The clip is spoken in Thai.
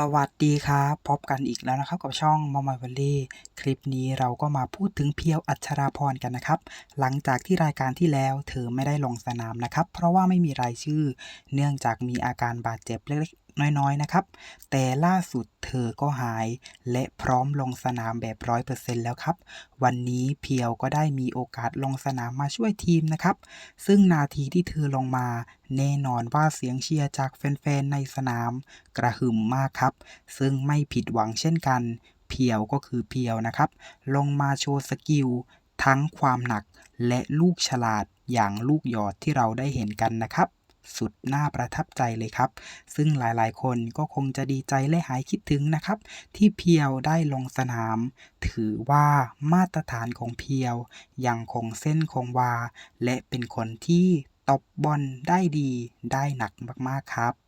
สวัสดีครับพบกันอีกแล้วนะครับกับช่องมอมายวัลลี่คลิปนี้เราก็มาพูดถึงเพียวอัชราพรกันนะครับ หลังจากที่รายการที่แล้วเธอไม่ได้ลงสนามนะครับ เพราะว่าไม่มีรายชื่อ เนื่องจากมีอาการบาดเจ็บเล็ก น้อยๆนะครับ แต่ล่าสุดเธอก็หาย และพร้อมลงสนามแบบร้อยเปอร์เซ็นต์แล้วครับ วันนี้เพียวก็ได้มีโอกาสลงสนามมาช่วยทีมนะครับ ซึ่งนาทีที่เธอลงมา แน่นอนว่าเสียงเชียร์จากแฟนๆในสนาม กระหึ่มมากครับ ซึ่งไม่ผิดหวังเช่นกัน เพียวก็คือเพียวนะครับ ลงมาโชว์สกิลทั้งความหนักและลูกฉลาดอย่างลูกหยอดที่เราได้เห็นกันนะครับ สุดน่าประทับใจเลยครับ ซึ่งหลายๆ คนก็คงจะดีใจและหายคิดถึงนะครับ ที่เพียวได้ลงสนาม ถือว่ามาตรฐานของเพียว ยังคงเส้นคงวา และเป็นคนที่ตบบอลได้ดีได้หนักมากๆครับ